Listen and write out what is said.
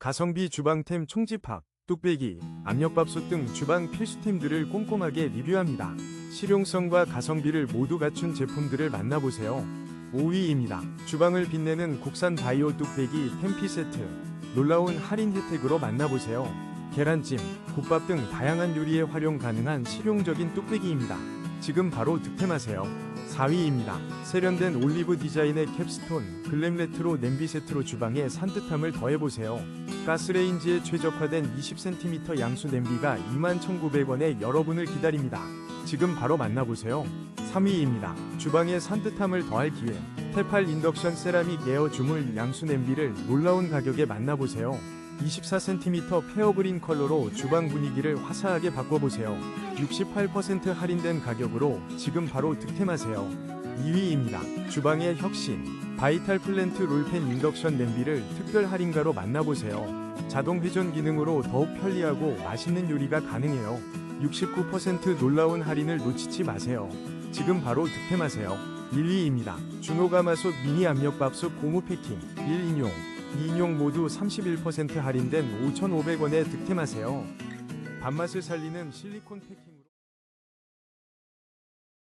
가성비 주방템 총집합, 뚝배기, 압력밥솥 등 주방 필수템들을 꼼꼼하게 리뷰합니다. 실용성과 가성비를 모두 갖춘 제품들을 만나보세요. 5위입니다. 주방을 빛내는 국산 바이오 뚝배기 템피 세트. 놀라운 할인 혜택으로 만나보세요. 계란찜, 국밥 등 다양한 요리에 활용 가능한 실용적인 뚝배기입니다. 지금 바로 득템하세요. 4위입니다. 세련된 올리브 디자인의 캡스톤 글램 레트로 냄비 세트로 주방에 산뜻함을 더해보세요. 가스레인지에 최적화된 20cm 양수 냄비가 21,900원에 여러분을 기다립니다. 지금 바로 만나보세요. 3위입니다. 주방에 산뜻함을 더할 기회. 테팔 인덕션 세라믹 에어 주물 양수 냄비를 놀라운 가격에 만나보세요. 24cm 페어그린 컬러로 주방 분위기를 화사하게 바꿔보세요. 68% 할인된 가격으로 지금 바로 득템하세요. 2위입니다. 주방의 혁신. 바이탈 플랜트 롤펜 인덕션 냄비를 특별 할인가로 만나보세요. 자동 회전 기능으로 더욱 편리하고 맛있는 요리가 가능해요. 69% 놀라운 할인을 놓치지 마세요. 지금 바로 득템하세요. 1위입니다. 준호가마솥 미니 압력밥솥 고무 패킹 1인용, 2인용 모두 31% 할인된 5,500원에 득템하세요. 밥맛을 살리는 실리콘 패킹